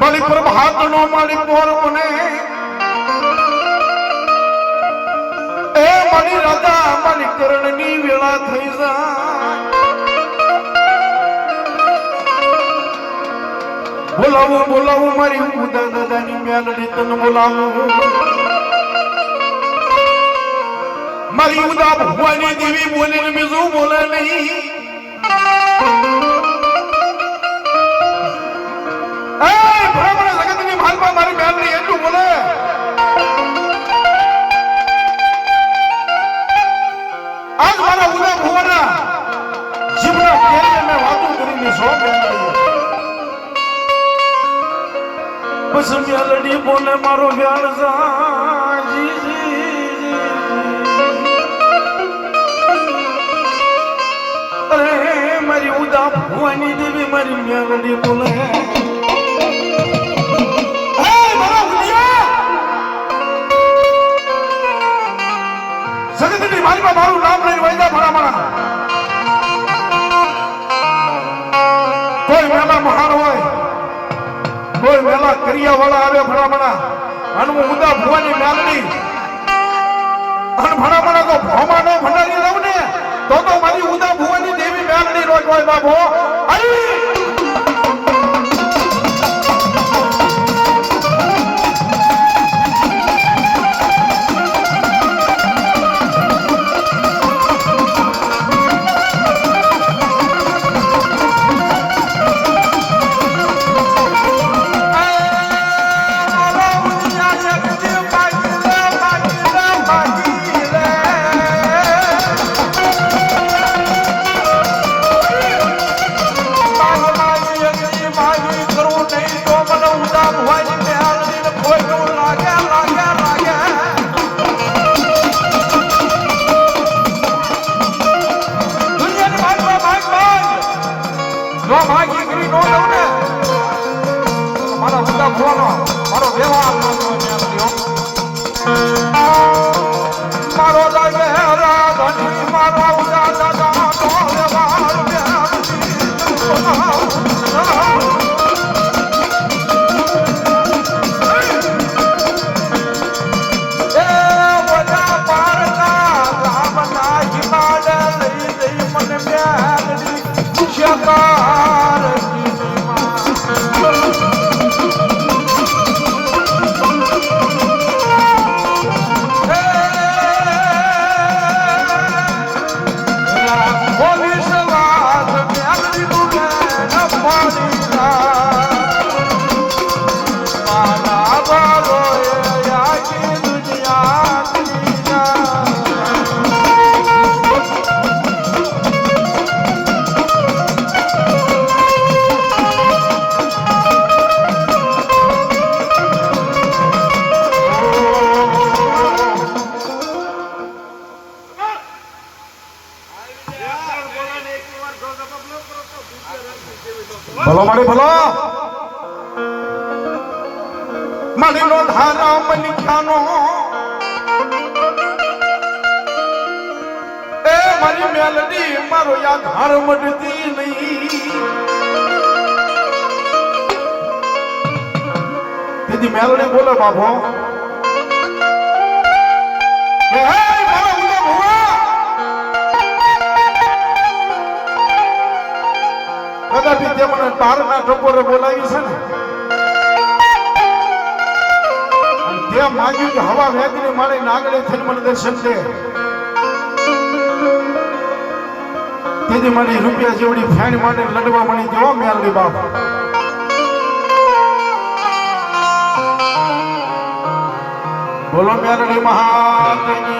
માલિક પ્રભાત નો માલિક પોર મને એ મારી રાજા માલિક કરણની વેળા થઈ જાય. બોલાવું બોલાવું મારી ઉદા દાદાની મેલડી, તને બોલાવું મારી ઉદા ભગવાનની દેવી બોલે ને બીજું બોલે નહીં. મેલડી એટલું બોલે આજ મારા ઉદા ભુવાના જીવના કેરીએ મેં વાતો કરીને સો બસ મેલડી બોલે મારો વ્યાળ અરે મારી ઉદા ભુવાની દેવી મારી મેલડી બોલે વાળા આવે ભરામણા અને હું ઉદા ભુવાની મેલડી અને ભરામણા તો ભોમાં ન ભંડારી રહું ને તો તો મારી ઉદા ભુવાની દેવી મેલડી રોજ હોય બાબો આઈ મારા મારો વ્યવહાર ભલો મારી ભલો. મારી નો ધારા મનિખાનો એ મારી મેલડી મારો યા હાર મટતી નહીં. દીદી મેલડી બોલે બાપો. તે મને તારના ટકોરે બોલાવી છે ને તે માંગ્યું કે હવા વેગની મારી નાગડી થઈને દર્શન દે. તેથી મારી રૂપિયા જેવડી ફેણ માટે લડવા મળી જવા મેલડી બાપ. બોલો મેલડી મહાદેવ